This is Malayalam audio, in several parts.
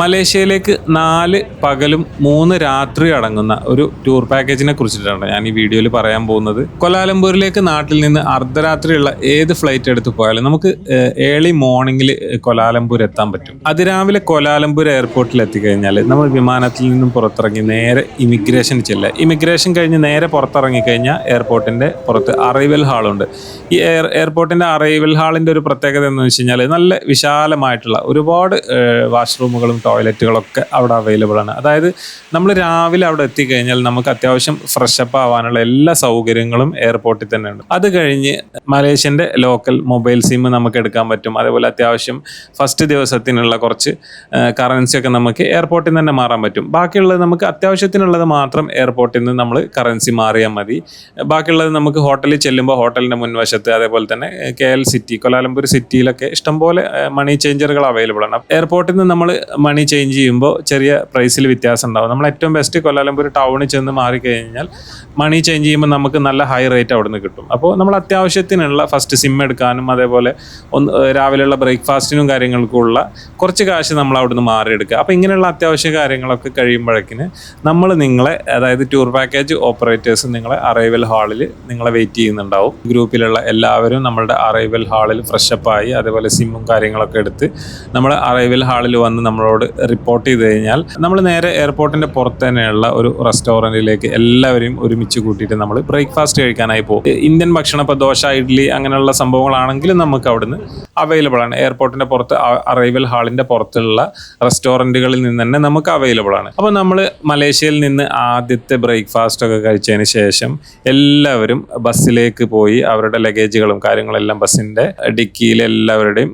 മലേഷ്യയിലേക്ക് നാല് പകലും മൂന്ന് രാത്രി അടങ്ങുന്ന ഒരു ടൂർ പാക്കേജിനെ കുറിച്ചിട്ടാണ് ഞാൻ ഈ വീഡിയോയിൽ പറയാൻ പോകുന്നത്. കൊലാലംപൂരിലേക്ക് നാട്ടിൽ നിന്ന് അർദ്ധരാത്രിയുള്ള ഏത് ഫ്ലൈറ്റ് എടുത്ത് പോയാലും നമുക്ക് ഏർലി മോർണിംഗിൽ കൊലാലംപൂർ എത്താൻ പറ്റും. അതിരാവിലെ കൊലാലംപൂർ എയർപോർട്ടിൽ എത്തിക്കഴിഞ്ഞാൽ നമ്മൾ വിമാനത്തിൽ നിന്നും പുറത്തിറങ്ങി നേരെ ഇമിഗ്രേഷൻ ചെല്ലുക. ഇമിഗ്രേഷൻ കഴിഞ്ഞ് നേരെ പുറത്തിറങ്ങി കഴിഞ്ഞാൽ എയർപോർട്ടിന്റെ പുറത്ത് അറൈവൽ ഹാളുണ്ട് ഈ എയർ എയർപോർട്ടിന്റെ അറൈവൽ ഹാളിന്റെ ഒരു പ്രത്യേകത എന്ന് വെച്ച് കഴിഞ്ഞാൽ നല്ല വിശാലമായിട്ടുള്ള ഒരുപാട് വാഷ്റൂമുകളും ടോയ്ലറ്റുകളൊക്കെ അവിടെ അവൈലബിൾ ആണ്. അതായത് നമ്മൾ രാവിലെ അവിടെ എത്തിക്കഴിഞ്ഞാൽ നമുക്ക് അത്യാവശ്യം ഫ്രഷപ്പ് ആവാനുള്ള എല്ലാ സൗകര്യങ്ങളും എയർപോർട്ടിൽ തന്നെ ഉണ്ട്. അത് കഴിഞ്ഞ് മലേഷ്യന്റെ ലോക്കൽ മൊബൈൽ സിം നമുക്ക് എടുക്കാൻ പറ്റും. അതേപോലെ അത്യാവശ്യം ഫസ്റ്റ് ദിവസത്തിനുള്ള കുറച്ച് കറൻസി ഒക്കെ നമുക്ക് എയർപോർട്ടിൽ തന്നെ മാറാൻ പറ്റും. ബാക്കിയുള്ളത് നമുക്ക് അത്യാവശ്യത്തിനുള്ളത് മാത്രം എയർപോർട്ടിൽ നിന്ന് നമ്മൾ കറൻസി മാറിയാൽ മതി. ബാക്കിയുള്ളത് നമുക്ക് ഹോട്ടലിൽ ചെല്ലുമ്പോൾ ഹോട്ടലിന്റെ മുൻവശത്ത് അതേപോലെ തന്നെ K L city Kuala Lumpur സിറ്റിയിലൊക്കെ ഇഷ്ടംപോലെ മണി ചേഞ്ചറുകൾ അവൈലബിൾ ആണ്. എയർപോർട്ടിൽ നിന്ന് നമ്മൾ ചേഞ്ച് ചെയ്യുമ്പോൾ ചെറിയ പ്രൈസിൽ വ്യത്യാസം ഉണ്ടാവും. നമ്മൾ ഏറ്റവും ബെസ്റ്റ് കൊല്ലാലംപൂർ ടൗണിൽ ചെന്ന് മാറിക്കഴിഞ്ഞാൽ മണി ചേഞ്ച് ചെയ്യുമ്പോൾ നമുക്ക് നല്ല ഹൈ റേറ്റ് അവിടെ നിന്ന് കിട്ടും. അപ്പോൾ നമ്മൾ അത്യാവശ്യത്തിനുള്ള ഫസ്റ്റ് സിം എടുക്കാനും അതേപോലെ ഒന്ന് രാവിലെയുള്ള ബ്രേക്ക്ഫാസ്റ്റിനും കാര്യങ്ങൾക്കുള്ള കുറച്ച് കാശ് നമ്മൾ അവിടെ നിന്ന് മാറിയെടുക്കുക. അപ്പോൾ ഇങ്ങനെയുള്ള അത്യാവശ്യ കാര്യങ്ങളൊക്കെ കഴിയുമ്പോഴേക്കിന് നമ്മൾ നിങ്ങളെ അതായത് ടൂർ പാക്കേജ് ഓപ്പറേറ്റേഴ്സ് നിങ്ങളെ അറൈവൽ ഹാളിൽ നിങ്ങളെ വെയിറ്റ് ചെയ്യുന്നുണ്ടാവും. ഗ്രൂപ്പിലുള്ള എല്ലാവരും നമ്മളുടെ അറൈവൽ ഹാളിൽ ഫ്രഷപ്പായി അതേപോലെ സിമ്മും കാര്യങ്ങളൊക്കെ എടുത്ത് നമ്മൾ അറൈവൽ ഹാളിൽ വന്ന് നമ്മളോട് റിപ്പോർട്ട് ചെയ്ത് കഴിഞ്ഞാൽ നമ്മൾ നേരെ എയർപോർട്ടിന്റെ പുറത്ത് തന്നെയുള്ള ഒരു റെസ്റ്റോറന്റിലേക്ക് എല്ലാവരെയും ഒരുമിച്ച് കൂട്ടിയിട്ട് നമ്മൾ ബ്രേക്ക്ഫാസ്റ്റ് കഴിക്കാനായി പോകും. ഇന്ത്യൻ ഭക്ഷണം ഇപ്പോൾ ദോശ ഇഡ്ഡലി അങ്ങനെയുള്ള സംഭവങ്ങളാണെങ്കിലും നമുക്ക് അവിടുന്ന് അവൈലബിൾ ആണ്. എയർപോർട്ടിന്റെ പുറത്ത് അറൈവൽ ഹാളിന്റെ പുറത്തുള്ള റെസ്റ്റോറന്റുകളിൽ നിന്ന് തന്നെ നമുക്ക് അവൈലബിൾ ആണ്. അപ്പോൾ നമ്മൾ മലേഷ്യയിൽ നിന്ന് ആദ്യത്തെ ബ്രേക്ക്ഫാസ്റ്റ് ഒക്കെ കഴിച്ചതിന് ശേഷം എല്ലാവരും ബസ്സിലേക്ക് പോയി അവരുടെ ലഗേജുകളും കാര്യങ്ങളെല്ലാം ബസ്സിന്റെ ഡിക്കിയിൽ എല്ലാവരുടെയും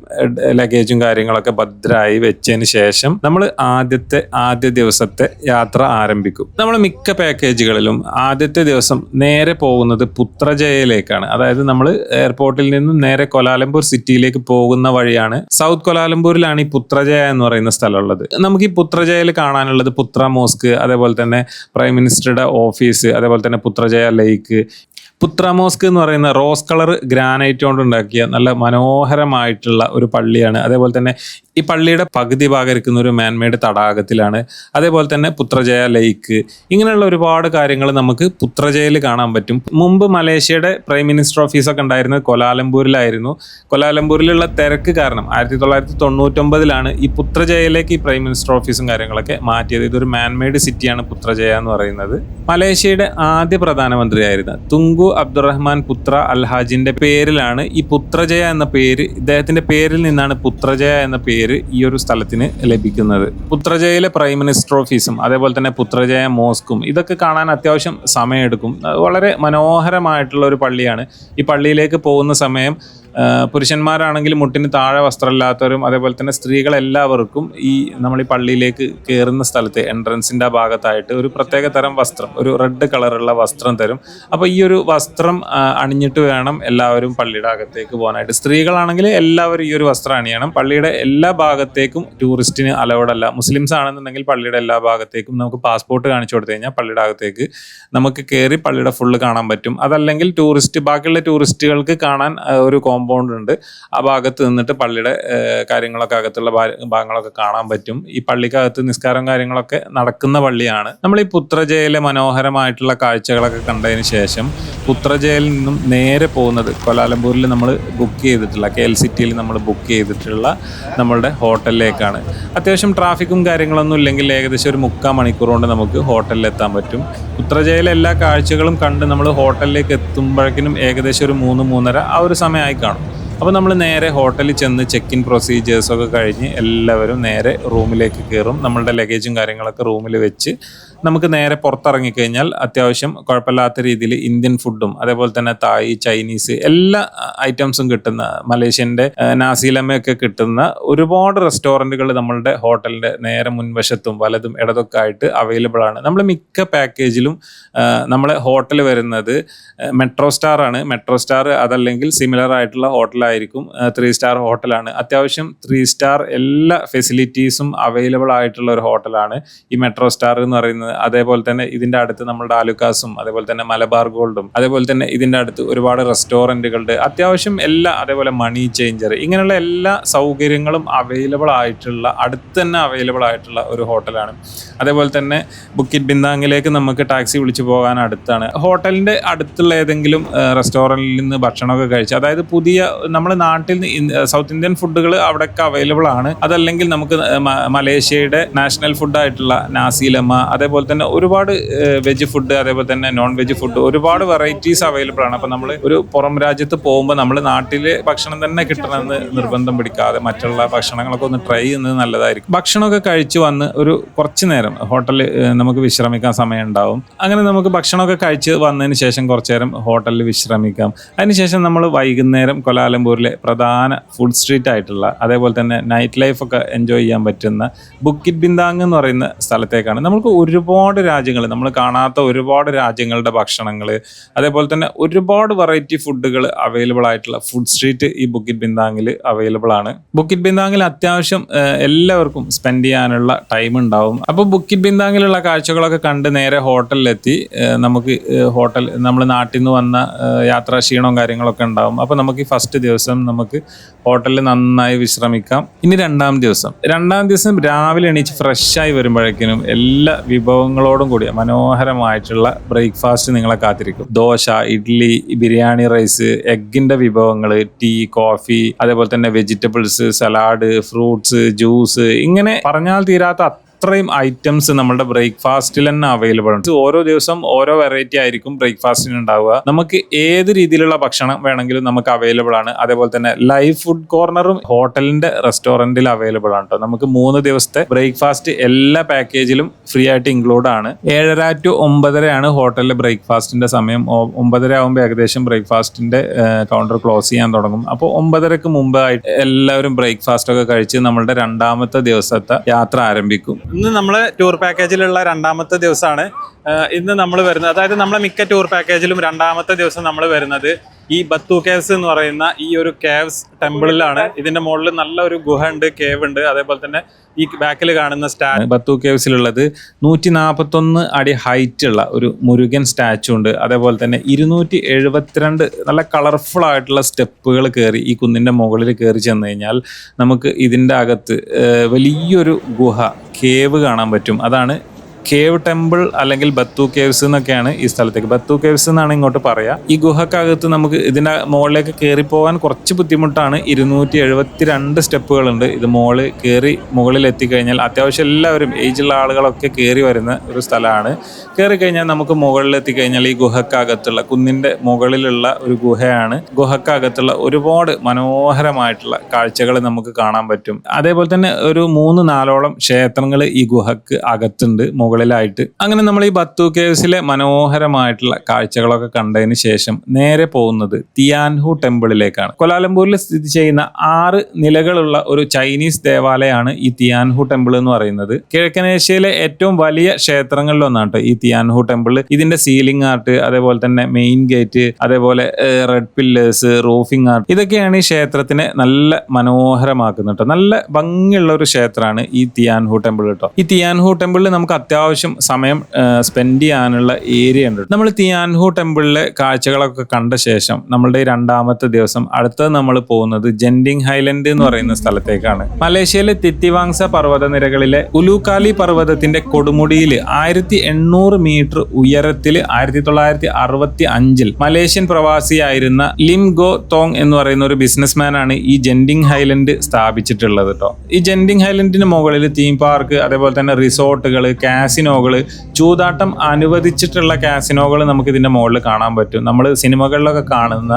ലഗേജും കാര്യങ്ങളൊക്കെ ഭദ്രമായി വെച്ചതിന് ശേഷം നമ്മൾ ആദ്യത്തെ ആദ്യ ദിവസത്തെ യാത്ര ആരംഭിക്കും. നമ്മൾ മിക്ക പാക്കേജുകളിലും ആദ്യത്തെ ദിവസം നേരെ പോകുന്നത് പുത്രജയയിലേക്കാണ്. അതായത് നമ്മൾ എയർപോർട്ടിൽ നിന്നും നേരെ കൊലാലംപൂർ സിറ്റിയിലേക്ക് പോകുന്ന വഴിയാണ്. സൗത്ത് കൊലാലംപൂരിലാണ് ഈ പുത്രജയ എന്ന് പറയുന്ന സ്ഥലമുള്ളത്. നമുക്ക് ഈ പുത്രജയയിൽ കാണാനുള്ളത് പുത്ര മോസ്ക് അതേപോലെ തന്നെ പ്രൈം മിനിസ്റ്ററുടെ ഓഫീസ് അതേപോലെ തന്നെ പുത്രജയ ലേക്ക് പുത്ര മോസ്ക് എന്ന് പറയുന്ന റോസ് കളർ ഗ്രാനൈറ്റ് കൊണ്ട് ഉണ്ടാക്കിയ നല്ല മനോഹരമായിട്ടുള്ള ഒരു പള്ളിയാണ്. അതേപോലെ തന്നെ ഈ പള്ളിയുടെ പകുതി ഭാഗം ഇരിക്കുന്ന ഒരു മാൻമെയ്ഡ് തടാകത്തിലാണ്. അതേപോലെ തന്നെ പുത്രജയ ലേക്ക് ഇങ്ങനെയുള്ള ഒരുപാട് കാര്യങ്ങൾ നമുക്ക് പുത്രജയയിൽ കാണാൻ പറ്റും. മുമ്പ് മലേഷ്യയുടെ പ്രൈം മിനിസ്റ്റർ ഓഫീസൊക്കെ ഉണ്ടായിരുന്നത് കൊലാലംപൂരിലായിരുന്നു. കൊലാലംപൂരിലുള്ള തിരക്ക് കാരണം ആയിരത്തി തൊള്ളായിരത്തി തൊണ്ണൂറ്റൊമ്പതിലാണ് ഈ പുത്രജയയിലേക്ക് ഈ പ്രൈം മിനിസ്റ്റർ ഓഫീസും കാര്യങ്ങളൊക്കെ മാറ്റിയത്. ഇതൊരു മാൻമേഡ് സിറ്റിയാണ് പുത്രജയ എന്ന് പറയുന്നത്. മലേഷ്യയുടെ ആദ്യ പ്രധാനമന്ത്രിയായിരുന്ന തുങ്കു അബ്ദുറഹ്മാൻ പുത്ര അൽഹാജിന്റെ പേരിലാണ് ഈ പുത്രജയ എന്ന പേര് ഇദ്ദേഹത്തിന്റെ പേരിൽ നിന്നാണ് പുത്രജയ എന്ന പേര് ഈ ഒരു സ്ഥലത്തിന് ലഭിക്കുന്നത്. പുത്രജയയിലെ പ്രൈം മിനിസ്റ്റർ ഓഫീസും അതേപോലെ തന്നെ പുത്രജയ മോസ്കും ഇതൊക്കെ കാണാൻ അത്യാവശ്യം സമയമെടുക്കും. വളരെ മനോഹരമായിട്ടുള്ള ഒരു പള്ളിയാണ്. ഈ പള്ളിയിലേക്ക് പോകുന്ന സമയം പുരുഷന്മാരാണെങ്കിൽ മുട്ടിന് താഴെ വസ്ത്രമില്ലാത്തവരും അതേപോലെ തന്നെ സ്ത്രീകളെല്ലാവർക്കും ഈ നമ്മൾ ഈ പള്ളിയിലേക്ക് കയറുന്ന സ്ഥലത്ത് എൻട്രൻസിന്റെ ആ ഭാഗത്തായിട്ട് ഒരു പ്രത്യേക തരം വസ്ത്രം ഒരു റെഡ് കളറുള്ള വസ്ത്രം തരും. അപ്പോൾ ഈ ഒരു വസ്ത്രം അണിഞ്ഞിട്ട് വേണം എല്ലാവരും പള്ളിയുടെ അകത്തേക്ക് പോകാനായിട്ട്. സ്ത്രീകളാണെങ്കിൽ എല്ലാവരും ഈ ഒരു വസ്ത്രം അണിയണം. പള്ളിയുടെ എല്ലാ ഭാഗത്തേക്കും ടൂറിസ്റ്റിന് അലൗഡ് അല്ല. മുസ്ലിംസ് ആണെന്നുണ്ടെങ്കിൽ പള്ളിയുടെ എല്ലാ ഭാഗത്തേക്കും നമുക്ക് പാസ്പോർട്ട് കാണിച്ചു കൊടുത്തു കഴിഞ്ഞാൽ പള്ളിയുടെ അകത്തേക്ക് നമുക്ക് കയറി പള്ളിയുടെ ഫുള്ള് കാണാൻ പറ്റും. അതല്ലെങ്കിൽ ടൂറിസ്റ്റ് ബാക്കിയുള്ള ടൂറിസ്റ്റുകൾക്ക് കാണാൻ ഒരു കോമ്പൗണ്ട് ഉണ്ട്. ആ ഭാഗത്ത് നിന്നിട്ട് പള്ളിയുടെ കാര്യങ്ങളൊക്കെ അകത്തുള്ള ഭാഗങ്ങളൊക്കെ കാണാൻ പറ്റും. ഈ പള്ളിക്കകത്ത് നിസ്കാരം കാര്യങ്ങളൊക്കെ നടക്കുന്ന പള്ളിയാണ്. നമ്മൾ ഈ പുത്രജയിലെ മനോഹരമായിട്ടുള്ള കാഴ്ചകളൊക്കെ കണ്ടതിന് ശേഷം പുത്രജയിൽ നിന്നും നേരെ പോകുന്നത് കൊലാലംപൂരിൽ നമ്മൾ ബുക്ക് ചെയ്തിട്ടുള്ള കെ എൽ സിറ്റിയിൽ നമ്മൾ ബുക്ക് ചെയ്തിട്ടുള്ള നമ്മളുടെ ഹോട്ടലിലേക്കാണ്. അത്യാവശ്യം ട്രാഫിക്കും കാര്യങ്ങളൊന്നും ഇല്ലെങ്കിൽ ഏകദേശം ഒരു മുക്കാൽ മണിക്കൂർ കൊണ്ട് നമുക്ക് ഹോട്ടലിൽ എത്താൻ പറ്റും. പുത്രജയിലെ എല്ലാ കാഴ്ചകളും കണ്ട് നമ്മൾ ഹോട്ടലിലേക്ക് എത്തുമ്പോഴേക്കും ഏകദേശം ഒരു മൂന്ന് മൂന്നര ആ ഒരു സമയമായി കാണും അപ്പോൾ നമ്മൾ നേരെ ഹോട്ടലിൽ ചെന്ന് ചെക്ക് ഇൻ പ്രൊസീജിയേഴ്സൊക്കെ കഴിഞ്ഞ് എല്ലാവരും നേരെ റൂമിലേക്ക് കയറും. നമ്മളുടെ ലഗേജും കാര്യങ്ങളൊക്കെ റൂമിൽ വെച്ച് നമുക്ക് നേരെ പുറത്തിറങ്ങിക്കഴിഞ്ഞാൽ അത്യാവശ്യം കുഴപ്പമില്ലാത്ത രീതിയിൽ ഇന്ത്യൻ ഫുഡും അതേപോലെ തന്നെ തായ് ചൈനീസ് എല്ലാ ഐറ്റംസും കിട്ടുന്ന മലേഷ്യന്റെ നാസിലമ്മയൊക്കെ കിട്ടുന്ന ഒരുപാട് റെസ്റ്റോറന്റുകൾ നമ്മളുടെ ഹോട്ടലിന്റെ നേരെ മുൻവശത്തും വലതും ഇടതൊക്കെ ആയിട്ട് അവൈലബിൾ ആണ്. നമ്മൾ മിക്ക പാക്കേജിലും നമ്മളെ ഹോട്ടൽ വരുന്നത് മെട്രോ സ്റ്റാർ ആണ്. മെട്രോ സ്റ്റാർ അതല്ലെങ്കിൽ സിമിലർ ആയിട്ടുള്ള ഹോട്ടലായിരിക്കും ത്രീ സ്റ്റാർ ഹോട്ടലാണ്. അത്യാവശ്യം ത്രീ സ്റ്റാർ എല്ലാ ഫെസിലിറ്റീസും അവൈലബിൾ ആയിട്ടുള്ള ഒരു ഹോട്ടലാണ് ഈ മെട്രോ സ്റ്റാർ എന്ന് പറയുന്നത്. അതേപോലെ തന്നെ ഇതിന്റെ അടുത്ത് നമ്മുടെ ആലുക്കാസും അതേപോലെ തന്നെ മലബാർ ഗോൾഡും അതേപോലെ തന്നെ ഇതിന്റെ അടുത്ത് ഒരുപാട് റെസ്റ്റോറന്റുകളുടെ അത്യാവശ്യം എല്ലാ അതേപോലെ മണി ചേഞ്ചർ ഇങ്ങനെയുള്ള എല്ലാ സൗകര്യങ്ങളും അവൈലബിൾ ആയിട്ടുള്ള അടുത്ത് തന്നെ അവൈലബിൾ ആയിട്ടുള്ള ഒരു ഹോട്ടലാണ്. അതേപോലെ തന്നെ ബുക്കിറ്റ് ബിന്ദാങ്ങിലേക്ക് നമുക്ക് ടാക്സി വിളിച്ചു പോകാൻ അടുത്താണ്. ഹോട്ടലിന്റെ അടുത്തുള്ള ഏതെങ്കിലും റെസ്റ്റോറന്റിൽ നിന്ന് ഭക്ഷണമൊക്കെ കഴിച്ച് അതായത് പുതിയ നമ്മുടെ നാട്ടിൽ നിന്ന് സൗത്ത് ഇന്ത്യൻ ഫുഡുകൾ അവിടെയൊക്കെ അവൈലബിൾ ആണ്. അതല്ലെങ്കിൽ നമുക്ക് മലേഷ്യയുടെ നാഷണൽ ഫുഡായിട്ടുള്ള നാസിലമ്മ അതേപോലെ തന്നെ ഒരുപാട് വെജ് ഫുഡ് അതേപോലെ തന്നെ നോൺ വെജ് ഫുഡ് ഒരുപാട് വെറൈറ്റീസ് അവൈലബിൾ ആണ്. അപ്പൊ നമ്മൾ ഒരു പുറം രാജ്യത്ത് പോകുമ്പോൾ നമ്മൾ നാട്ടിലെ ഭക്ഷണം തന്നെ കിട്ടണമെന്ന് നിർബന്ധം പിടിക്കാതെ മറ്റുള്ള ഭക്ഷണങ്ങളൊക്കെ ഒന്ന് ട്രൈ ചെയ്യുന്നത് നല്ലതായിരിക്കും. ഭക്ഷണമൊക്കെ കഴിച്ചു വന്ന് ഒരു കുറച്ച് നേരം ഹോട്ടലിൽ നമുക്ക് വിശ്രമിക്കാൻ സമയം ഉണ്ടാവും അങ്ങനെ നമുക്ക് ഭക്ഷണമൊക്കെ കഴിച്ച് വന്നതിന് ശേഷം കുറച്ച് നേരം ഹോട്ടലിൽ വിശ്രമിക്കാം. അതിനുശേഷം നമ്മൾ വൈകുന്നേരം കൊലാലംപൂരിലെ പ്രധാന ഫുഡ് സ്ട്രീറ്റ് ആയിട്ടുള്ള അതേപോലെ തന്നെ നൈറ്റ് ലൈഫ് ഒക്കെ എൻജോയ് ചെയ്യാൻ പറ്റുന്ന ബുക്കിറ്റ് ബിന്ദാങ് എന്ന് പറയുന്ന സ്ഥലത്തേക്കാണ്. നമുക്ക് ഒരുപാട് രാജ്യങ്ങൾ നമ്മൾ കാണാത്ത ഒരുപാട് രാജ്യങ്ങളുടെ ഭക്ഷണങ്ങൾ അതേപോലെ തന്നെ ഒരുപാട് വെറൈറ്റി ഫുഡുകൾ അവൈലബിൾ ആയിട്ടുള്ള ഫുഡ് സ്ട്രീറ്റ് ഈ ബുക്കിറ്റ് ബിന്ദാങ്ങിൽ അവൈലബിൾ ആണ്. ബുക്കിറ്റ് ബിന്ദാങ്ങിൽ അത്യാവശ്യം എല്ലാവർക്കും സ്പെൻഡ് ചെയ്യാനുള്ള ടൈം ഉണ്ടാവും. അപ്പോൾ ബുക്കിറ്റ് ബിന്ദാങ്ങിലുള്ള കാഴ്ചകളൊക്കെ കണ്ട് നേരെ ഹോട്ടലിലെത്തി നമുക്ക് ഹോട്ടൽ നമ്മൾ നാട്ടിൽ നിന്ന് വന്ന യാത്രാ ക്ഷീണവും കാര്യങ്ങളൊക്കെ ഉണ്ടാവും. അപ്പോൾ നമുക്ക് ഫസ്റ്റ് ദിവസം നമുക്ക് ഹോട്ടലിൽ നന്നായി വിശ്രമിക്കാം. ഇനി രണ്ടാം ദിവസം. രണ്ടാം ദിവസം രാവിലെ എണീച്ച് ഫ്രഷായി വരുമ്പോഴേക്കിനും എല്ലാ വിഭവങ്ങളോടും കൂടിയ മനോഹരമായിട്ടുള്ള ബ്രേക്ക്ഫാസ്റ്റ് നിങ്ങളെ കാത്തിരിക്കും. ദോശ ഇഡ്ഡലി ബിരിയാണി റൈസ് എഗ്ഗിന്റെ വിഭവങ്ങൾ ടീ കോഫി അതേപോലെ തന്നെ വെജിറ്റബിൾസ് സലാഡ് ഫ്രൂട്ട്സ് ജ്യൂസ് ഇങ്ങനെ പറഞ്ഞാൽ തീരാത്ത അത്രയും ഐറ്റംസ് നമ്മുടെ ബ്രേക്ക്ഫാസ്റ്റിൽ തന്നെ അവൈലബിൾ ആണ്. ഓരോ ദിവസം ഓരോ വെറൈറ്റി ആയിരിക്കും ബ്രേക്ക്ഫാസ്റ്റിന് ഉണ്ടാവുക. നമുക്ക് ഏത് രീതിയിലുള്ള ഭക്ഷണം വേണമെങ്കിലും നമുക്ക് അവൈലബിൾ ആണ്. അതേപോലെ തന്നെ ലൈവ് ഫുഡ് കോർണറും ഹോട്ടലിന്റെ റെസ്റ്റോറന്റിൽ അവൈലബിൾ ആണ് കേട്ടോ നമുക്ക് മൂന്ന് ദിവസത്തെ ബ്രേക്ക്ഫാസ്റ്റ് എല്ലാ പാക്കേജിലും ഫ്രീ ആയിട്ട് ഇൻക്ലൂഡ് ആണ്. ഏഴര ടു ഒമ്പതരയാണ് ഹോട്ടലിലെ ബ്രേക്ക്ഫാസ്റ്റിന്റെ സമയം. ഒമ്പതര ആകുമ്പോൾ ഏകദേശം ബ്രേക്ക്ഫാസ്റ്റിന്റെ കൗണ്ടർ ക്ലോസ് ചെയ്യാൻ തുടങ്ങും. അപ്പോൾ ഒമ്പതരക്ക് മുമ്പായിട്ട് എല്ലാവരും ബ്രേക്ക്ഫാസ്റ്റ് ഒക്കെ കഴിച്ച് നമ്മളുടെ രണ്ടാമത്തെ ദിവസത്തെ യാത്ര ആരംഭിക്കും. ഇന്ന് നമ്മൾ ടൂർ പാക്കേജിലുള്ള രണ്ടാമത്തെ ദിവസമാണ്. ഇന്ന് നമ്മൾ വരുന്നത് അതായത് നമ്മളെ മിക്ക ടൂർ പാക്കേജിലും രണ്ടാമത്തെ ദിവസം നമ്മൾ വരുന്നത് ഈ ബത്തു കേവ്സ് എന്ന് പറയുന്ന ഈ ഒരു കേവ്സ് ടെമ്പിളിലാണ് ഇതിന്റെ മുകളിൽ നല്ല ഒരു ഗുഹ ഉണ്ട് കേവ് ഉണ്ട്. അതേപോലെ തന്നെ ഈ ബാക്കിൽ കാണുന്ന സ്റ്റാ ബത്തു കേവ്സിലുള്ളത് നൂറ്റി നാൽപ്പത്തൊന്ന് അടി ഹൈറ്റ് ഉള്ള ഒരു മുരുകൻ സ്റ്റാച്ചു ഉണ്ട്. അതേപോലെ തന്നെ ഇരുന്നൂറ്റി എഴുപത്തിരണ്ട് നല്ല കളർഫുൾ ആയിട്ടുള്ള സ്റ്റെപ്പുകൾ കയറി ഈ കുന്നിന്റെ മുകളിൽ കയറി ചെന്ന് കഴിഞ്ഞാൽ നമുക്ക് ഇതിന്റെ അകത്ത് വലിയൊരു ഗുഹ കേവ് കാണാൻ പറ്റും. അതാണ് കേവ് ടെമ്പിൾ അല്ലെങ്കിൽ ബത്തു കേവ്സ് എന്നൊക്കെയാണ് ഈ സ്ഥലത്തേക്ക്. ബത്തു കേവ്സ് എന്നാണ് ഇങ്ങോട്ട് പറയാ. ഈ ഗുഹക്കകത്ത് നമുക്ക് ഇതിന്റെ മുകളിലേക്ക് കയറി പോകാൻ കുറച്ച് ബുദ്ധിമുട്ടാണ്. ഇരുന്നൂറ്റി എഴുപത്തി രണ്ട് സ്റ്റെപ്പുകളുണ്ട്. ഇത് മുകളിൽ കയറി മുകളിൽ എത്തിക്കഴിഞ്ഞാൽ അത്യാവശ്യം എല്ലാവരും ഏജുള്ള ആളുകളൊക്കെ കയറി വരുന്ന ഒരു സ്ഥലമാണ്. കയറി കഴിഞ്ഞാൽ നമുക്ക് മുകളിൽ എത്തിക്കഴിഞ്ഞാൽ ഈ ഗുഹക്കകത്തുള്ള കുന്നിന്റെ മുകളിലുള്ള ഒരു ഗുഹയാണ്. ഗുഹക്കകത്തുള്ള ഒരുപാട് മനോഹരമായിട്ടുള്ള കാഴ്ചകൾ നമുക്ക് കാണാൻ പറ്റും. അതേപോലെ തന്നെ ഒരു മൂന്ന് നാലോളം ക്ഷേത്രങ്ങൾ ഈ ഗുഹക്ക് അകത്തുണ്ട്. മുകളിലായിട്ട് അങ്ങനെ നമ്മൾ ഈ ബത്തു കേവ്സിലെ മനോഹരമായിട്ടുള്ള കാഴ്ചകളൊക്കെ കണ്ടതിന് ശേഷം നേരെ പോകുന്നത് തിയാൻഹു ടെമ്പിളിലേക്കാണ്. കൊലാലംപൂരിൽ സ്ഥിതി ചെയ്യുന്ന ആറ് നിലകളുള്ള ഒരു ചൈനീസ് ദേവാലയമാണ് ഈ തിയാൻഹു ടെമ്പിൾ എന്ന് പറയുന്നത്. കിഴക്കൻ ഏഷ്യയിലെ ഏറ്റവും വലിയ ക്ഷേത്രങ്ങളിൽ ഒന്നാണ് കേട്ടോ ഈ തിയാൻഹു ടെമ്പിൾ. ഇതിന്റെ സീലിംഗ് ആർട്ട് അതേപോലെ തന്നെ മെയിൻ ഗേറ്റ് അതേപോലെ റെഡ് പില്ലേഴ്സ് റൂഫിംഗ് ആർട്ട് ഇതൊക്കെയാണ് ഈ ക്ഷേത്രത്തിനെ നല്ല മനോഹരമാക്കുന്നത് നല്ല ഭംഗിയുള്ള ഒരു ക്ഷേത്രമാണ് ഈ തിയാൻഹു ടെമ്പിൾ കേട്ടോ. ഈ തിയാൻഹു ടെമ്പിളിൽ നമുക്ക് അത്യാവശ്യം സമയം സ്പെൻഡ് ചെയ്യാനുള്ള ഏരിയ ഉണ്ട്. നമ്മൾ തിയാൻഹു ടെമ്പിളിലെ കാഴ്ചകളൊക്കെ കണ്ട ശേഷം നമ്മളുടെ രണ്ടാമത്തെ ദിവസം അടുത്തത് നമ്മൾ പോകുന്നത് ജെൻഡിങ് ഹൈലൻഡ് എന്ന് പറയുന്ന സ്ഥലത്തേക്കാണ്. മലേഷ്യയിലെ തിത്തിവാങ്സ പർവതനിരകളിലെ ഉലൂക്കാലി പർവതത്തിന്റെ കൊടുമുടിയിൽ ആയിരത്തി എണ്ണൂറ് മീറ്റർ ഉയരത്തിൽ ആയിരത്തി തൊള്ളായിരത്തി അറുപത്തി അഞ്ചിൽ മലേഷ്യൻ പ്രവാസിയായിരുന്ന ലിം ഗോ തോങ് എന്ന് പറയുന്ന ഒരു ബിസിനസ്മാൻ ആണ് ഈ ജെൻഡിങ് ഹൈലൻഡ് സ്ഥാപിച്ചിട്ടുള്ളത് കേട്ടോ ഈ ജെൻഡിങ് ഹൈലൻഡിന് മുകളിൽ തീം പാർക്ക് അതേപോലെ തന്നെ റിസോർട്ടുകൾ കാസിനോകൾ ചൂതാട്ടം അനുവദിച്ചിട്ടുള്ള കാസിനോകൾ നമുക്ക് ഇതിന്റെ മുകളിൽ കാണാൻ പറ്റും. നമ്മൾ സിനിമകളിലൊക്കെ കാണുന്ന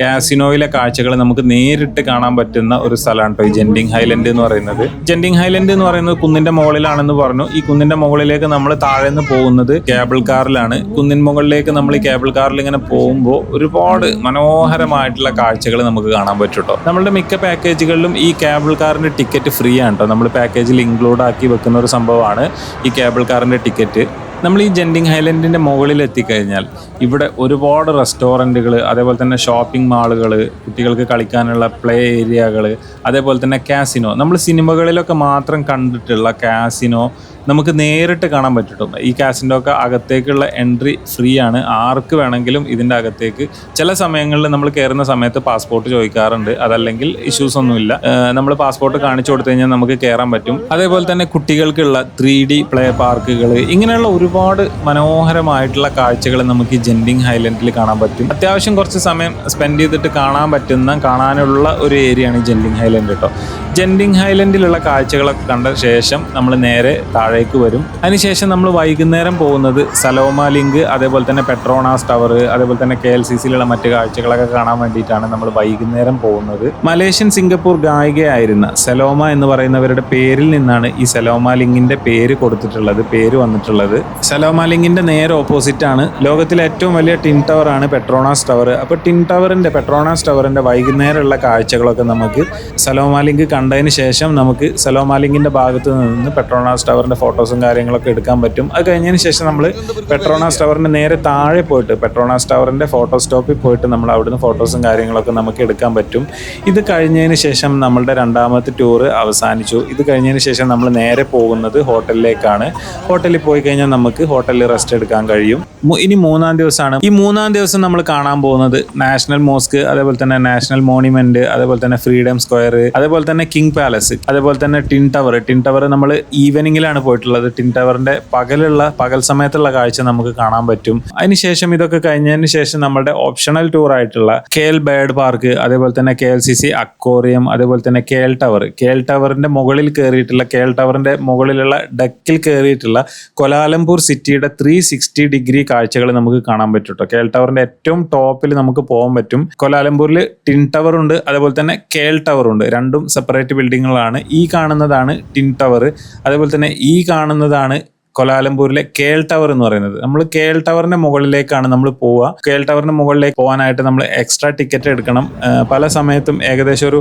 കാസിനോയിലെ കാഴ്ചകൾ നമുക്ക് നേരിട്ട് കാണാൻ പറ്റുന്ന ഒരു സ്ഥലമാണ് ഈ ജെൻഡിങ് ഹൈലൻഡ് എന്ന് പറയുന്നത്. ജെൻഡിങ് ഹൈലൻഡ് എന്ന് പറയുന്നത് കുന്നിന്റെ മുകളിലാണെന്ന് പറഞ്ഞു. ഈ കുന്നിന്റെ മുകളിലേക്ക് നമ്മൾ താഴെ നിന്ന് പോകുന്നത് കേബിൾ കാറിലാണ്. കുന്നിൻ മുകളിലേക്ക് നമ്മൾ ഈ കേബിൾ കാറിൽ ഇങ്ങനെ പോകുമ്പോൾ ഒരുപാട് മനോഹരമായിട്ടുള്ള കാഴ്ചകൾ നമുക്ക് കാണാൻ പറ്റും കേട്ടോ നമ്മളുടെ മിക്ക പാക്കേജുകളിലും ഈ കേബിൾ കാറിന്റെ ടിക്കറ്റ് ഫ്രീ ആണ് കേട്ടോ നമ്മൾ പാക്കേജിൽ ഇൻക്ലൂഡ് ആക്കി വെക്കുന്ന ഒരു സംഭവമാണ് ഈ കേബിൾ കാറിന്റെ ടിക്കറ്റ് നമ്മൾ ഈ ജെൻഡിങ് ഹൈലൻഡിന്റെ മുകളിൽ എത്തിക്കഴിഞ്ഞാൽ ഇവിടെ ഒരുപാട് റെസ്റ്റോറന്റുകൾ അതേപോലെ തന്നെ ഷോപ്പിംഗ് മാളുകൾ കുട്ടികൾക്ക് കളിക്കാനുള്ള പ്ലേ ഏരിയകൾ അതേപോലെ തന്നെ കാസിനോ നമ്മൾ സിനിമകളിലൊക്കെ മാത്രം കണ്ടിട്ടുള്ള കാസിനോ നമുക്ക് നേരിട്ട് കാണാൻ പറ്റും ഈ കാസിന്റെ ഒക്കെ അകത്തേക്കുള്ള എൻട്രി ഫ്രീ ആണ്. ആർക്ക് വേണമെങ്കിലും ഇതിന്റെ അകത്തേക്ക്. ചില സമയങ്ങളിൽ നമ്മൾ കയറുന്ന സമയത്ത് പാസ്പോർട്ട് ചോദിക്കാറുണ്ട്. അതല്ലെങ്കിൽ ഇഷ്യൂസ് ഒന്നുമില്ല നമ്മൾ പാസ്പോർട്ട് കാണിച്ചു കൊടുത്തു കഴിഞ്ഞാൽ നമുക്ക് കയറാൻ പറ്റും. അതേപോലെ തന്നെ കുട്ടികൾക്കുള്ള ത്രീ ഡി പ്ലേ പാർക്കുകൾ ഇങ്ങനെയുള്ള ഒരുപാട് മനോഹരമായിട്ടുള്ള കാഴ്ചകൾ നമുക്ക് ഈ ജെൻഡിങ് ഹൈലൻഡിൽ കാണാൻ പറ്റും. അത്യാവശ്യം കുറച്ച് സമയം സ്പെൻഡ് ചെയ്തിട്ട് കാണാൻ പറ്റുന്ന കാണാനുള്ള ഒരു ഏരിയയാണ് ഈ ജെൻഡിങ് ഹൈലൻഡ് കേട്ടോ ജെൻഡിങ് ഹൈലൻഡിലുള്ള കാഴ്ചകളൊക്കെ കണ്ട ശേഷം നമ്മൾ നേരെ താഴേക്ക് വരും. അതിനുശേഷം നമ്മൾ വൈകുന്നേരം പോകുന്നത് സലോമ ലിങ്ക് അതേപോലെ തന്നെ പെട്രോണാസ് ടവർ അതേപോലെ തന്നെ കെ എൽ സി സിയിലുള്ള മറ്റു കാഴ്ചകളൊക്കെ കാണാൻ വേണ്ടിയിട്ടാണ് നമ്മൾ വൈകുന്നേരം പോകുന്നത്. മലേഷ്യൻ സിംഗപ്പൂർ ഗായികയായിരുന്ന സലോമ എന്ന് പറയുന്നവരുടെ പേരിൽ നിന്നാണ് ഈ സലോമ ലിങ്കിന്റെ പേര് കൊടുത്തിട്ടുള്ളത് പേര് വന്നിട്ടുള്ളത്. സലോമ ലിങ്കിന്റെ നേരെ ഓപ്പോസിറ്റ് ആണ്. ലോകത്തിലെ ഏറ്റവും വലിയ ടിൻ ടവർ ആണ് പെട്രോണാസ് ടവർ. അപ്പോൾ ടിൻ ടവറിന്റെ പെട്രോണാസ് ടവറിന്റെ വൈകുന്നേരമുള്ള കാഴ്ചകളൊക്കെ നമുക്ക് സലോമ ലിങ്ക് കണ്ടതിന് ശേഷം നമുക്ക് സലോമ ലിങ്കിന്റെ ഭാഗത്ത് നിന്ന് പെട്രോണാസ് ടവറിന്റെ ഫോട്ടോസും കാര്യങ്ങളൊക്കെ എടുക്കാൻ പറ്റും. അത് കഴിഞ്ഞതിന് ശേഷം നമ്മൾ പെട്രോണാസ് ടവറിന്റെ നേരെ താഴെ പോയിട്ട് പെട്രോണാസ് ടവറിന്റെ ഫോട്ടോ സ്റ്റോപ്പിൽ പോയിട്ട് നമ്മൾ അവിടുന്ന് ഫോട്ടോസും കാര്യങ്ങളൊക്കെ നമുക്ക് എടുക്കാൻ പറ്റും. ഇത് കഴിഞ്ഞതിന് ശേഷം നമ്മളുടെ രണ്ടാമത്തെ ടൂറ് അവസാനിച്ചു. ഇത് കഴിഞ്ഞതിന് ശേഷം നമ്മൾ നേരെ പോകുന്നത് ഹോട്ടലിലേക്കാണ്. ഹോട്ടലിൽ പോയി കഴിഞ്ഞാൽ നമുക്ക് ഹോട്ടലിൽ റെസ്റ്റ് എടുക്കാൻ കഴിയും. ഇനി മൂന്നാം ദിവസമാണ്. ഈ മൂന്നാം ദിവസം നമ്മൾ കാണാൻ പോകുന്നത് നാഷണൽ മോസ്ക് അതേപോലെ തന്നെ നാഷണൽ മോണിമെന്റ് അതേപോലെ തന്നെ ഫ്രീഡം സ്ക്വയർ അതേപോലെ തന്നെ കിങ് പാലസ് അതേപോലെ തന്നെ ടിൻ ടവർ ടിൻ ടവർ നമ്മൾ ഈവനിങ്ങിലാണ് പോയിട്ടുള്ളത് ടിൻ ടവറിന്റെ പകലുള്ള പകൽ സമയത്തുള്ള കാഴ്ച നമുക്ക് കാണാൻ പറ്റും. അതിനുശേഷം ഇതൊക്കെ കഴിഞ്ഞതിന് ശേഷം നമ്മുടെ ഓപ്ഷണൽ ടൂർ ആയിട്ടുള്ള കെ എൽ ബേർഡ് പാർക്ക് അതേപോലെ തന്നെ K L C C aquarium അതേപോലെ തന്നെ K L tower. K L ടവറിന്റെ മുകളിൽ കയറിയിട്ടുള്ള കെ എൽ ടവറിന്റെ മുകളിലുള്ള ഡക്കിൽ കയറിയിട്ടുള്ള കൊലാലംപൂർ സിറ്റിയുടെ ത്രീ സിക്സ്റ്റി ഡിഗ്രി കാഴ്ചകൾ നമുക്ക് കാണാൻ പറ്റും കേട്ടോ. കെ എൽ ടവറിന്റെ ഏറ്റവും ടോപ്പിൽ നമുക്ക് പോകാൻ പറ്റും. കൊലാലംപൂരിൽ ടിൻ ടവർ ഉണ്ട് അതേപോലെ തന്നെ കെ എൽ ടവർ ഉണ്ട്. രണ്ടും സെപ്പറേറ്റ് ബിൽഡിങ്ങുകളാണ് ഈ കാണുന്നതാണ് ടിൻ ടവർ. അതേപോലെ തന്നെ ഈ കാണുന്നതാണ് കൊലാലംപൂരിലെ കേൾ ടവർ എന്ന് പറയുന്നത്. നമ്മൾ കേൾ ടവറിന്റെ മുകളിലേക്കാണ് നമ്മൾ പോവുക. കേൾ ടവറിന്റെ മുകളിലേക്ക് പോകാനായിട്ട് നമ്മൾ എക്സ്ട്രാ ടിക്കറ്റ് എടുക്കണം. പല സമയത്തും ഏകദേശം ഒരു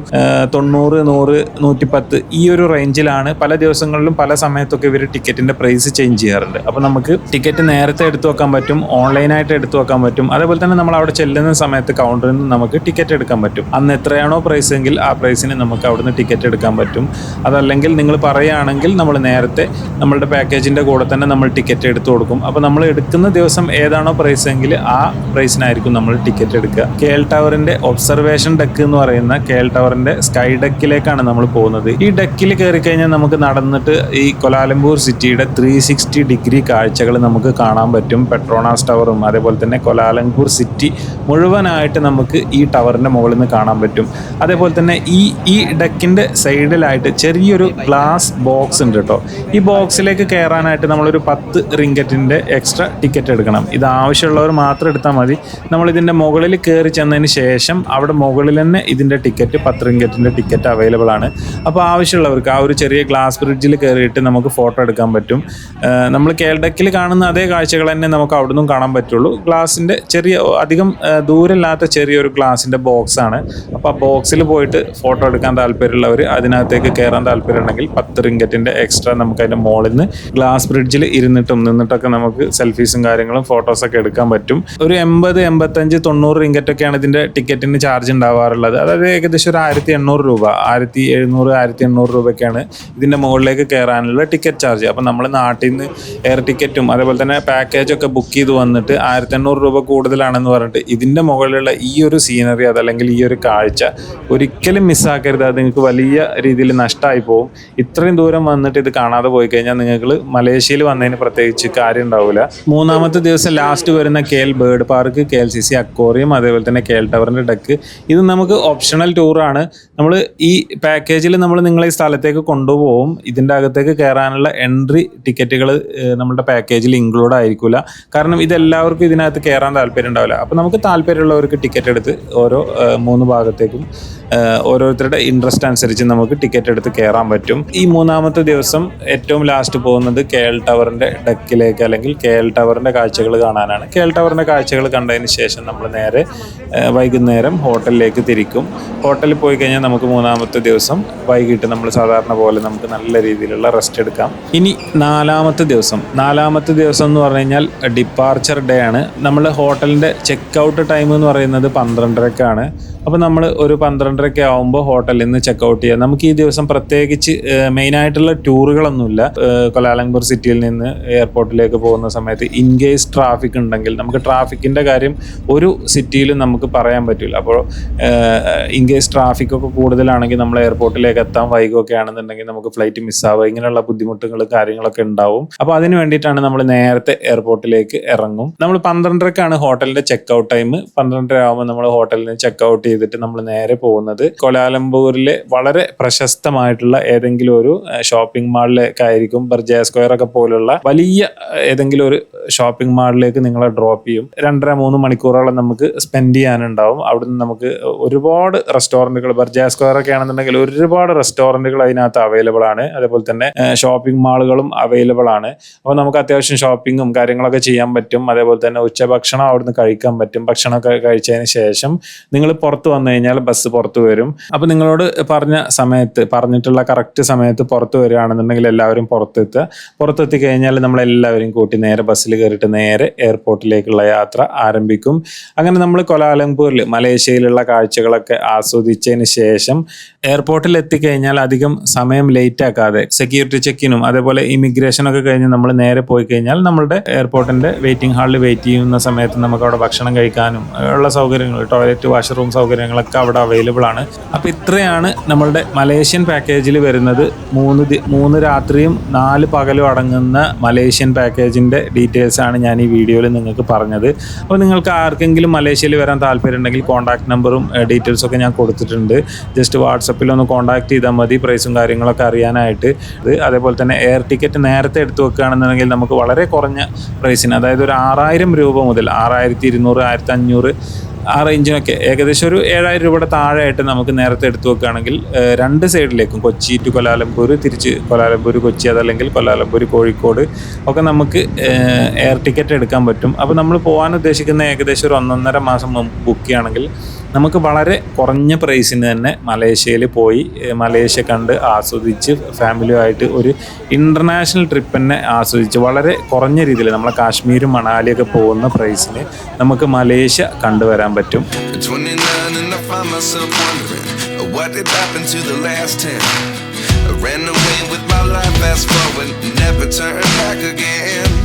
തൊണ്ണൂറ് നൂറ് നൂറ്റിപ്പത്ത് ഈ ഒരു റേഞ്ചിലാണ് പല ദിവസങ്ങളിലും പല സമയത്തൊക്കെ ഇവർ ടിക്കറ്റിന്റെ പ്രൈസ് ചേഞ്ച് ചെയ്യാറുണ്ട്. അപ്പോൾ നമുക്ക് ടിക്കറ്റ് നേരത്തെ എടുത്തു വെക്കാൻ പറ്റും ഓൺലൈനായിട്ട് എടുത്തു വെക്കാൻ പറ്റും. അതേപോലെ തന്നെ നമ്മൾ അവിടെ ചെല്ലുന്ന സമയത്ത് കൗണ്ടറിൽ നിന്ന് നമുക്ക് ടിക്കറ്റ് എടുക്കാൻ പറ്റും. അന്ന് എത്രയാണോ പ്രൈസ് എങ്കിൽ ആ പ്രൈസിന് നമുക്ക് അവിടുന്ന് ടിക്കറ്റ് എടുക്കാൻ പറ്റും. അതല്ലെങ്കിൽ നിങ്ങൾ പറയുകയാണെങ്കിൽ നമ്മൾ നേരത്തെ നമ്മളുടെ പാക്കേജിന്റെ കൂടെ തന്നെ നമ്മൾ ടിക്കറ്റ് എടുത്തു കൊടുക്കും. അപ്പോൾ നമ്മൾ എടുക്കുന്ന ദിവസം ഏതാണോ പ്രൈസ് എങ്കിൽ ആ പ്രൈസിനായിരിക്കും നമ്മൾ ടിക്കറ്റ് എടുക്കുക. കെ എൽ ടവറിന്റെ ഒബ്സർവേഷൻ ഡെക്ക് എന്ന് പറയുന്ന കെ എൽ ടവറിന്റെ സ്കൈ ഡെക്കിലേക്കാണ് നമ്മൾ പോകുന്നത്. ഈ ഡെക്കിൽ കയറി കഴിഞ്ഞാൽ നമുക്ക് നടന്നിട്ട് ഈ കൊലാലംപൂർ സിറ്റിയുടെ ത്രീ സിക്സ്റ്റി ഡിഗ്രി കാഴ്ചകൾ നമുക്ക് കാണാൻ പറ്റും. പെട്രോണാസ് ടവറും അതേപോലെ തന്നെ കൊലാലംപൂർ സിറ്റി മുഴുവനായിട്ട് നമുക്ക് ഈ ടവറിന്റെ മുകളിൽ നിന്ന് കാണാൻ പറ്റും. അതേപോലെ തന്നെ ഈ ഈ ഡെക്കിന്റെ സൈഡിലായിട്ട് ചെറിയൊരു ഗ്ലാസ് ബോക്സ് ഉണ്ട് കേട്ടോ ഈ ബോക്സിലേക്ക് കയറാനായിട്ട് നമ്മളൊരു പത്ത് റിങ്കറ്റിന്റെ എക്സ്ട്രാ ടിക്കറ്റ് എടുക്കണം. ഇത് ആവശ്യമുള്ളവർ മാത്രം എടുത്താൽ മതി. നമ്മളിതിന്റെ മുകളിൽ കയറി ചെന്നതിന് ശേഷം അവിടെ മുകളിൽ തന്നെ ഇതിന്റെ ടിക്കറ്റ് പത്ത് റിങ്കറ്റിന്റെ ടിക്കറ്റ് അവൈലബിൾ ആണ്. അപ്പോൾ ആവശ്യമുള്ളവർക്ക് ആ ഒരു ചെറിയ ഗ്ലാസ് ബ്രിഡ്ജിൽ കയറിയിട്ട് നമുക്ക് ഫോട്ടോ എടുക്കാൻ പറ്റും. നമ്മൾ കേൾഡക്കിൽ കാണുന്ന അതേ കാഴ്ചകൾ തന്നെ നമുക്ക് അവിടെ നിന്നും കാണാൻ പറ്റുള്ളൂ. ഗ്ലാസിന്റെ ചെറിയ അധികം ദൂരമില്ലാത്ത ചെറിയൊരു ഗ്ലാസിന്റെ ബോക്സ് ആണ്. അപ്പോൾ ആ ബോക്സിൽ പോയിട്ട് ഫോട്ടോ എടുക്കാൻ താല്പര്യമുള്ളവർ അതിനകത്തേക്ക് കയറാൻ താല്പര്യമുണ്ടെങ്കിൽ പത്ത് റിങ്കറ്റിന്റെ എക്സ്ട്രാ നമുക്ക് അതിന്റെ മുകളിൽ നിന്ന് ഗ്ലാസ് ബ്രിഡ്ജിൽ ഇരുന്നിട്ടും നിന്നിട്ടൊക്കെ നമുക്ക് സെൽഫീസും കാര്യങ്ങളും ഫോട്ടോസൊക്കെ എടുക്കാൻ പറ്റും. ഒരു എൺപത് എൺപത്തഞ്ച് തൊണ്ണൂറ് റിങ്കറ്റൊക്കെയാണ് ഇതിന്റെ ടിക്കറ്റിന് ചാർജ് ഉണ്ടാവാറുള്ളത്. അതായത് ഏകദേശം ഒരു ആയിരത്തി എണ്ണൂറ് രൂപ ആയിരത്തി എഴുന്നൂറ് ആയിരത്തി എണ്ണൂറ് രൂപയ്ക്കാണ് ഇതിന്റെ മുകളിലേക്ക് കയറാനുള്ള ടിക്കറ്റ് ചാർജ് അപ്പം നമ്മൾ നാട്ടിൽ നിന്ന് എയർ ടിക്കറ്റും അതേപോലെ തന്നെ പാക്കേജൊക്കെ ബുക്ക് ചെയ്ത് വന്നിട്ട് ആയിരത്തി എണ്ണൂറ് രൂപ കൂടുതലാണെന്ന് പറഞ്ഞിട്ട് ഇതിന്റെ മുകളിലുള്ള ഈ ഒരു സീനറി അതല്ലെങ്കിൽ ഈ ഒരു കാഴ്ച ഒരിക്കലും മിസ്സാക്കരുത് അത് നിങ്ങൾക്ക് വലിയ രീതിയിൽ നഷ്ടമായി പോകും ഇത്രയും ദൂരം വന്നിട്ട് ഇത് കാണാതെ പോയി കഴിഞ്ഞാൽ നിങ്ങൾ മലേഷ്യയിൽ വന്നതിന് പ്രത്യേകിച്ച് കാര്യം ഉണ്ടാവില്ല മൂന്നാമത്തെ ദിവസം ലാസ്റ്റ് വരുന്ന K L bird park K L C C aquarium അതേപോലെ തന്നെ കെ എൽ ടവറിന്റെ ഡെക്ക് ഇത് നമുക്ക് ഓപ്ഷണൽ ടൂറാണ് നമ്മൾ ഈ പാക്കേജിൽ നമ്മൾ നിങ്ങളെ ഈ സ്ഥലത്തേക്ക് കൊണ്ടുപോകും ഇതിന്റെ അകത്തേക്ക് കയറാനുള്ള എൻട്രി ടിക്കറ്റുകൾ നമ്മുടെ പാക്കേജിൽ ഇൻക്ലൂഡ് ആയിരിക്കില്ല കാരണം ഇതെല്ലാവർക്കും ഇതിനകത്ത് കയറാൻ താല്പര്യം ഉണ്ടാവില്ല. അപ്പോൾ നമുക്ക് താല്പര്യമുള്ളവർക്ക് ടിക്കറ്റ് എടുത്ത് ഓരോ മൂന്ന് ഭാഗത്തേക്കും ഓരോരുത്തരുടെ ഇൻട്രസ്റ്റ് അനുസരിച്ച് നമുക്ക് ടിക്കറ്റ് എടുത്ത് കയറാൻ പറ്റും. ഈ മൂന്നാമത്തെ ദിവസം ഏറ്റവും ലാസ്റ്റ് പോകുന്നത് കേൾ ടവറിന്റെ ഡെക്കിലേക്ക് അല്ലെങ്കിൽ കെ എൽ ടവറിന്റെ കാഴ്ചകൾ കാണാനാണ്. കെ എൽ ടവറിന്റെ കാഴ്ചകൾ കണ്ടതിന് ശേഷം നമ്മൾ നേരെ വൈകുന്നേരം ഹോട്ടലിലേക്ക് തിരിക്കും. ഹോട്ടലിൽ പോയി കഴിഞ്ഞാൽ നമുക്ക് മൂന്നാമത്തെ ദിവസം വൈകിട്ട് നമ്മൾ സാധാരണ പോലെ നമുക്ക് നല്ല രീതിയിലുള്ള റെസ്റ്റ് എടുക്കാം. ഇനി നാലാമത്തെ ദിവസം. നാലാമത്തെ ദിവസം എന്ന് പറഞ്ഞു കഴിഞ്ഞാൽ ഡിപ്പാർച്ചർ ഡേ ആണ്. നമ്മൾ ഹോട്ടലിന്റെ ചെക്ക് ഔട്ട് ടൈം എന്ന് പറയുന്നത് പന്ത്രണ്ടരക്കാണ്. അപ്പോൾ നമ്മൾ ഒരു പന്ത്രണ്ടരയ്ക്ക് ആകുമ്പോൾ ഹോട്ടലിൽ നിന്ന് ചെക്ക് ഔട്ട് ചെയ്യാം. നമുക്ക് ഈ ദിവസം പ്രത്യേകിച്ച് മെയിനായിട്ടുള്ള ടൂറുകളൊന്നുമില്ല. കൊലാലംപൂർ കൊലാലംപൂർ സിറ്റിയിൽ നിന്ന് എയർപോർട്ടിലേക്ക് പോകുന്ന സമയത്ത് ഇൻ കേസ് ട്രാഫിക് ഉണ്ടെങ്കിൽ നമുക്ക് ട്രാഫിക്കിന്റെ കാര്യം ഒരു സിറ്റിയിലും നമുക്ക് പറയാൻ പറ്റില്ല. അപ്പോൾ ഇൻ കേസ് ട്രാഫിക്കൊക്കെ കൂടുതലാണെങ്കിൽ നമ്മൾ എയർപോർട്ടിലേക്ക് എത്താൻ വൈകൊക്കെ ആണെന്നുണ്ടെങ്കിൽ നമുക്ക് ഫ്ലൈറ്റ് മിസ്സാവുക ഇങ്ങനെയുള്ള ബുദ്ധിമുട്ടുകളും കാര്യങ്ങളൊക്കെ ഉണ്ടാവും. അപ്പോൾ അതിന് വേണ്ടിയിട്ടാണ് നമ്മൾ നേരത്തെ എയർപോർട്ടിലേക്ക് ഇറങ്ങും. നമ്മൾ പന്ത്രണ്ടരക്കാണ് ഹോട്ടലിന്റെ ചെക്ക് ഔട്ട് ടൈം. പന്ത്രണ്ടര ആകുമ്പോൾ നമ്മൾ ഹോട്ടലിൽ നിന്ന് ചെക്ക് ഔട്ട് ചെയ്തിട്ട് നമ്മൾ നേരെ പോകുന്നത്. കൊലാലംപൂരിലെ വളരെ പ്രശസ്തമായിട്ടുള്ള ഏതെങ്കിലും ഒരു ഷോപ്പിംഗ് മാളിലേക്കായിരിക്കും ബർജയ സ്ക്വയർ ഒക്കെ പോലുള്ള വലിയ ഏതെങ്കിലും ഒരു ഷോപ്പിംഗ് മാളിലേക്ക് നിങ്ങളെ ഡ്രോപ്പ് ചെയ്യും. രണ്ടര മൂന്ന് മണിക്കൂറോളം നമുക്ക് സ്പെൻഡ് ചെയ്യാനുണ്ടാവും. അവിടുന്ന് നമുക്ക് ഒരുപാട് റെസ്റ്റോറന്റുകൾ ബർജാ സ്ക്വയർ ഒക്കെ ആണെന്നുണ്ടെങ്കിൽ ഒരുപാട് റെസ്റ്റോറന്റുകൾ അതിനകത്ത് അവൈലബിൾ ആണ്. അതേപോലെ തന്നെ ഷോപ്പിംഗ് മാളുകളും അവൈലബിൾ ആണ്. അപ്പോൾ നമുക്ക് അത്യാവശ്യം ഷോപ്പിങ്ങും കാര്യങ്ങളൊക്കെ ചെയ്യാൻ പറ്റും. അതേപോലെ തന്നെ ഉച്ചഭക്ഷണം അവിടുന്ന് കഴിക്കാൻ പറ്റും. ഭക്ഷണമൊക്കെ കഴിച്ചതിന് ശേഷം നിങ്ങൾ പുറത്ത് വന്നു കഴിഞ്ഞാൽ ബസ് പുറത്ത് വരും. അപ്പോൾ നിങ്ങളോട് പറഞ്ഞ സമയത്ത് പറഞ്ഞിട്ടുള്ള കറക്റ്റ് സമയത്ത് പുറത്ത് വരികയാണെന്നുണ്ടെങ്കിൽ എല്ലാവരും പുറത്തെത്തുക. പുറത്തെത്തി കഴിഞ്ഞാൽ നമ്മളെല്ലാവരും കൂട്ടി നേരെ ബസ്സിൽ കയറിയിട്ട് നേരെ എയർപോർട്ടിലേക്കുള്ള യാത്ര ആരംഭിക്കും. അങ്ങനെ നമ്മൾ കൊലാലംപൂരിൽ മലേഷ്യയിലുള്ള കാഴ്ചകളൊക്കെ ആസ്വദിച്ചതിന് ശേഷം എയർപോർട്ടിൽ എത്തിക്കഴിഞ്ഞാൽ അധികം സമയം ലേറ്റ് ആക്കാതെ സെക്യൂരിറ്റി ചെക്കിനും അതേപോലെ ഇമിഗ്രേഷൻ ഒക്കെ കഴിഞ്ഞ് നമ്മൾ നേരെ പോയി കഴിഞ്ഞാൽ നമ്മുടെ എയർപോർട്ടിന്റെ വെയിറ്റിംഗ് ഹാളിൽ വെയിറ്റ് ചെയ്യുന്ന സമയത്ത് നമുക്ക് അവിടെ ഭക്ഷണം കഴിക്കാനും ഉള്ള സൗകര്യങ്ങൾ ടോയ്ലറ്റ് വാഷ്റൂം സൗകര്യങ്ങളൊക്കെ അവിടെ അവൈലബിൾ ആണ്. അപ്പോൾ ഇത്രയാണ് നമ്മളുടെ മലേഷ്യൻ പാക്കേജിൽ വരുന്നത്. മൂന്ന് മൂന്ന് രാത്രിയും നാല് പകലും അടങ്ങുന്ന മലേഷ്യൻ പാക്കേജിന്റെ ഡീറ്റെയിൽസ് ആണ് ഞാൻ ഈ വീഡിയോയിൽ നിങ്ങൾക്ക് പറഞ്ഞത്. അപ്പോൾ നിങ്ങൾക്ക് ആർക്കെങ്കിലും മലേഷ്യയിൽ വരാൻ താല്പര്യം ഉണ്ടെങ്കിൽ കോൺടാക്ട് നമ്പറും ഡീറ്റെയിൽസും ഒക്കെ ഞാൻ കൊടുത്തിട്ടുണ്ട്. ജസ്റ്റ് വാട്സപ്പിൽ ഒന്ന് കോൺടാക്ട് ചെയ്താൽ മതി പ്രൈസും കാര്യങ്ങളൊക്കെ അറിയാനായിട്ട്. അതേപോലെ തന്നെ എയർ ടിക്കറ്റ് നേരത്തെ എടുത്തു വെക്കുകയാണെന്നുണ്ടെങ്കിൽ നമുക്ക് വളരെ കുറഞ്ഞ പ്രൈസിന് അതായത് ഒരു ആറായിരം രൂപ മുതൽ ആറായിരത്തി ഇരുന്നൂറ് ആയിരത്തി അഞ്ഞൂറ് ആ റേഞ്ചിനൊക്കെ ഏകദേശം ഒരു ഏഴായിരം രൂപയുടെ താഴെയായിട്ട് നമുക്ക് നേരത്തെ എടുത്തു വെക്കുകയാണെങ്കിൽ രണ്ട് സൈഡിലേക്കും കൊച്ചി ടു കൊലാലംപൂർ തിരിച്ച് കൊലാലംപൂർ കൊച്ചി അതല്ലെങ്കിൽ കൊലാലംപൂർ കോഴിക്കോട് ഒക്കെ നമുക്ക് എയർ ടിക്കറ്റ് എടുക്കാൻ പറ്റും. അപ്പോൾ നമ്മൾ പോകാൻ ഉദ്ദേശിക്കുന്ന ഏകദേശം ഒരു ഒന്നൊന്നര മാസം മുമ്പ് ബുക്ക് ചെയ്യുകയാണെങ്കിൽ നമുക്ക് വളരെ കുറഞ്ഞ പ്രൈസിന് തന്നെ മലേഷ്യയിൽ പോയി മലേഷ്യ കണ്ട് ആസ്വദിച്ച് ഫാമിലിയുമായിട്ട് ഒരു ഇന്റർനാഷണൽ ട്രിപ്പ് തന്നെ ആസ്വദിച്ച് വളരെ കുറഞ്ഞ രീതിയിൽ നമ്മളെ കാശ്മീരും മണാലിയൊക്കെ പോകുന്ന പ്രൈസിന് നമുക്ക് മലേഷ്യ കണ്ടുവരാൻ പറ്റും 29 and I find myself wondering what did happen to the last 10. I ran away with my life, fast forward, never turn back again.